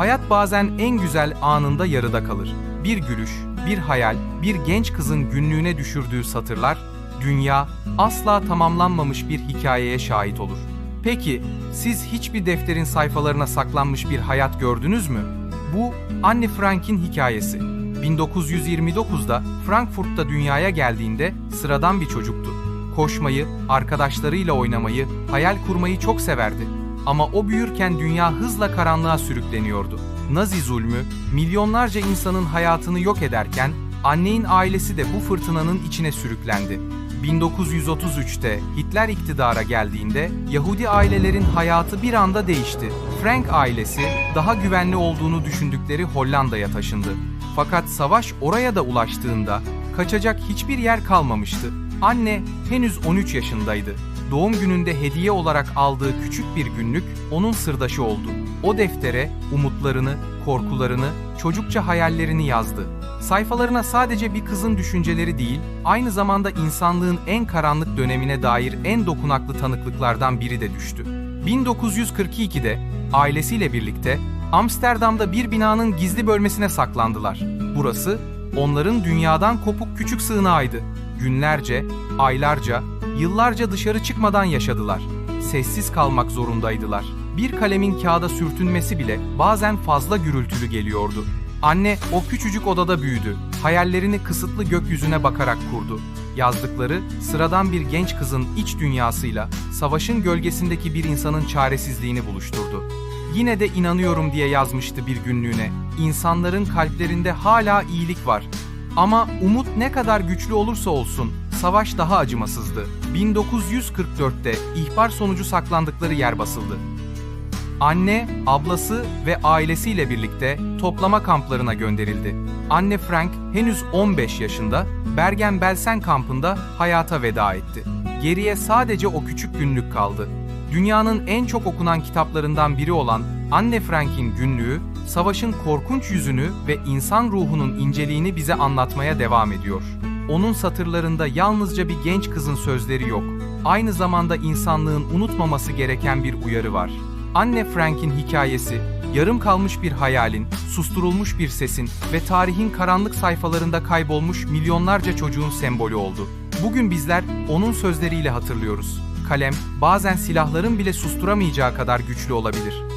Hayat bazen en güzel anında yarıda kalır. Bir gülüş, bir hayal, bir genç kızın günlüğüne düşürdüğü satırlar, dünya asla tamamlanmamış bir hikayeye şahit olur. Peki, siz hiçbir defterin sayfalarına saklanmış bir hayat gördünüz mü? Bu Anne Frank'in hikayesi. 1929'da Frankfurt'ta dünyaya geldiğinde sıradan bir çocuktu. Koşmayı, arkadaşlarıyla oynamayı, hayal kurmayı çok severdi. Ama o büyürken dünya hızla karanlığa sürükleniyordu. Nazi zulmü, milyonlarca insanın hayatını yok ederken, annenin ailesi de bu fırtınanın içine sürüklendi. 1933'te Hitler iktidara geldiğinde Yahudi ailelerin hayatı bir anda değişti. Frank ailesi daha güvenli olduğunu düşündükleri Hollanda'ya taşındı. Fakat savaş oraya da ulaştığında kaçacak hiçbir yer kalmamıştı. Anne henüz 13 yaşındaydı. Doğum gününde hediye olarak aldığı küçük bir günlük onun sırdaşı oldu. O deftere umutlarını, korkularını, çocukça hayallerini yazdı. Sayfalarına sadece bir kızın düşünceleri değil, aynı zamanda insanlığın en karanlık dönemine dair en dokunaklı tanıklıklardan biri de düştü. 1942'de ailesiyle birlikte Amsterdam'da bir binanın gizli bölmesine saklandılar. Burası onların dünyadan kopuk küçük sığınağıydı. Günlerce, aylarca, yıllarca dışarı çıkmadan yaşadılar. Sessiz kalmak zorundaydılar. Bir kalemin kağıda sürtünmesi bile bazen fazla gürültülü geliyordu. Anne o küçücük odada büyüdü. Hayallerini kısıtlı gökyüzüne bakarak kurdu. Yazdıkları sıradan bir genç kızın iç dünyasıyla savaşın gölgesindeki bir insanın çaresizliğini buluşturdu. Yine de inanıyorum diye yazmıştı bir günlüğüne. İnsanların kalplerinde hala iyilik var. Ama umut ne kadar güçlü olursa olsun savaş daha acımasızdı. 1944'te ihbar sonucu saklandıkları yer basıldı. Anne, ablası ve ailesiyle birlikte toplama kamplarına gönderildi. Anne Frank henüz 15 yaşında Bergen-Belsen kampında hayata veda etti. Geriye sadece o küçük günlük kaldı. Dünyanın en çok okunan kitaplarından biri olan Anne Frank'in günlüğü, savaşın korkunç yüzünü ve insan ruhunun inceliğini bize anlatmaya devam ediyor. Onun satırlarında yalnızca bir genç kızın sözleri yok. Aynı zamanda insanlığın unutmaması gereken bir uyarı var. Anne Frank'in hikayesi, yarım kalmış bir hayalin, susturulmuş bir sesin ve tarihin karanlık sayfalarında kaybolmuş milyonlarca çocuğun sembolü oldu. Bugün bizler onun sözleriyle hatırlıyoruz. Kalem, bazen silahların bile susturamayacağı kadar güçlü olabilir.